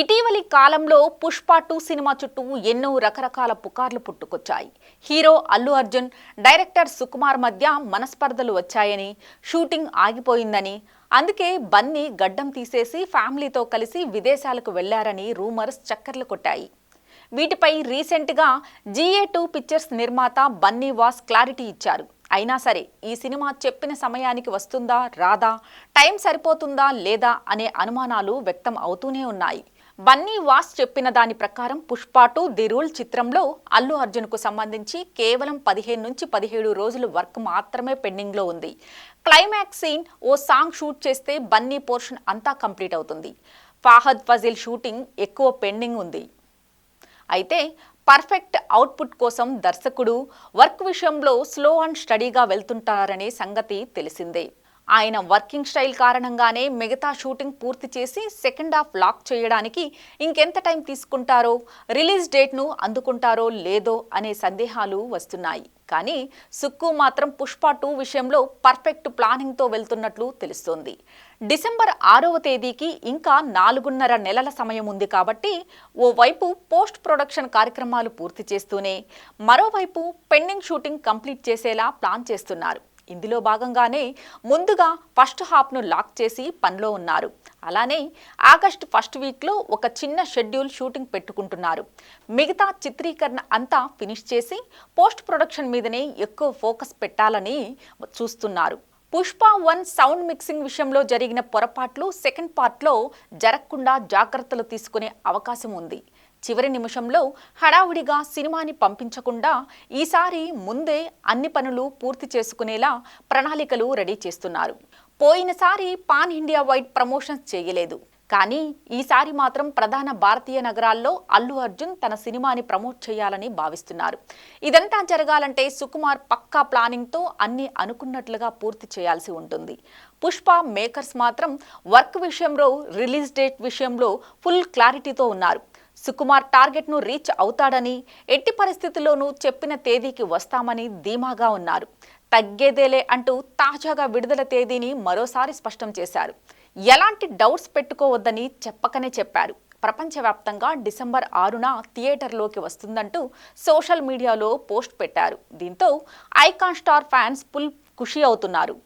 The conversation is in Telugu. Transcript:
ఇటీవలి కాలంలో పుష్ప టూ సినిమా చుట్టూ ఎన్నో రకరకాల పుకార్లు పుట్టుకొచ్చాయి. హీరో అల్లు అర్జున్ డైరెక్టర్ సుకుమార్ మధ్య మనస్పర్ధలు వచ్చాయని షూటింగ్ ఆగిపోయిందని అందుకే బన్నీ గడ్డం తీసేసి ఫ్యామిలీతో కలిసి విదేశాలకు వెళ్ళారని రూమర్స్ చక్కర్లు కొట్టాయి. వీటిపై రీసెంట్గా జిఏ టూ పిక్చర్స్ నిర్మాత బన్నీ వాస్ క్లారిటీ ఇచ్చారు. అయినా సరే ఈ సినిమా చెప్పిన సమయానికి వస్తుందా రాదా టైం సరిపోతుందా లేదా అనే అనుమానాలు వ్యక్తం అవుతూనే ఉన్నాయి. బన్నీ వాస్ చెప్పిన దాని ప్రకారం పుష్ప టు ది రూల్ చిత్రంలో అల్లు అర్జున్కు సంబంధించి కేవలం పదిహేను నుంచి పదిహేడు రోజులు వర్క్ మాత్రమే పెండింగ్లో ఉంది. క్లైమాక్స్ సీన్ ఓ సాంగ్ షూట్ చేస్తే బన్నీ పోర్షన్ అంతా కంప్లీట్ అవుతుంది. ఫాహద్ ఫజిల్ షూటింగ్ ఎక్కువ పెండింగ్ ఉంది. అయితే పర్ఫెక్ట్ అవుట్పుట్ కోసం దర్శకుడు వర్క్ విషయంలో స్లో అండ్ స్టడీగా వెళ్తుంటారనే సంగతి తెలిసిందే. ఆయన వర్కింగ్ స్టైల్ కారణంగానే మిగతా షూటింగ్ పూర్తి చేసి సెకండ్ హాఫ్ లాక్ చేయడానికి ఇంకెంత టైం తీసుకుంటారో రిలీజ్ డేట్ను అందుకుంటారో లేదో అనే సందేహాలు వస్తున్నాయి. కానీ సుక్కు మాత్రం పుష్ప టూ విషయంలో పర్ఫెక్ట్ ప్లానింగ్తో వెళ్తున్నట్లు తెలుస్తోంది. డిసెంబర్ ఆరవ తేదీకి ఇంకా నాలుగున్నర నెలల సమయం ఉంది కాబట్టి ఓవైపు పోస్ట్ ప్రొడక్షన్ కార్యక్రమాలు పూర్తి చేస్తూనే మరోవైపు పెండింగ్ షూటింగ్ కంప్లీట్ చేసేలా ప్లాన్ చేస్తున్నారు. ఇందులో భాగంగానే ముందుగా ఫస్ట్ హాఫ్ను లాక్ చేసి పనిలో ఉన్నారు. అలానే ఆగస్టు ఫస్ట్ వీక్లో ఒక చిన్న షెడ్యూల్ షూటింగ్ పెట్టుకుంటున్నారు. మిగతా చిత్రీకరణ అంతా ఫినిష్ చేసి పోస్ట్ ప్రొడక్షన్ మీదనే ఎక్కువ ఫోకస్ పెట్టాలని చూస్తున్నారు. పుష్ప వన్ సౌండ్ మిక్సింగ్ విషయంలో జరిగిన పొరపాట్లు సెకండ్ పార్ట్లో జరగకుండా జాగ్రత్తలు తీసుకునే అవకాశం ఉంది. చివరి నిమిషంలో హడావుడిగా సినిమాని పంపించకుండా ఈసారి ముందే అన్ని పనులు పూర్తి చేసుకునేలా ప్రణాళికలు రెడీ చేస్తున్నారు. పోయినసారి పాన్ ఇండియా వైడ్ ప్రమోషన్స్ చేయలేదు. కానీ ఈసారి మాత్రం ప్రధాన భారతీయ నగరాల్లో అల్లు అర్జున్ తన సినిమాని ప్రమోట్ చేయాలని భావిస్తున్నారు. ఇదంతా జరగాలంటే సుకుమార్ పక్కా ప్లానింగ్తో అన్ని అనుకున్నట్లుగా పూర్తి చేయాల్సి ఉంటుంది. పుష్ప మేకర్స్ మాత్రం వర్క్ విషయంలో రిలీజ్ డేట్ విషయంలో ఫుల్ క్లారిటీతో ఉన్నారు. సుకుమార్ టార్గెట్ను రీచ్ అవుతాడని ఎట్టి పరిస్థితుల్లోనూ చెప్పిన తేదీకి వస్తామని ధీమాగా ఉన్నారు. తగ్గేదేలే అంటూ తాజాగా విడుదల తేదీని మరోసారి స్పష్టం చేశారు. ఎలాంటి డౌట్స్ పెట్టుకోవద్దని చెప్పకనే చెప్పారు. ప్రపంచవ్యాప్తంగా డిసెంబర్ ఆరున థియేటర్లోకి వస్తుందంటూ సోషల్ మీడియాలో పోస్ట్ పెట్టారు. దీంతో ఐకాన్ స్టార్ ఫ్యాన్స్ ఫుల్ ఖుషి అవుతున్నారు.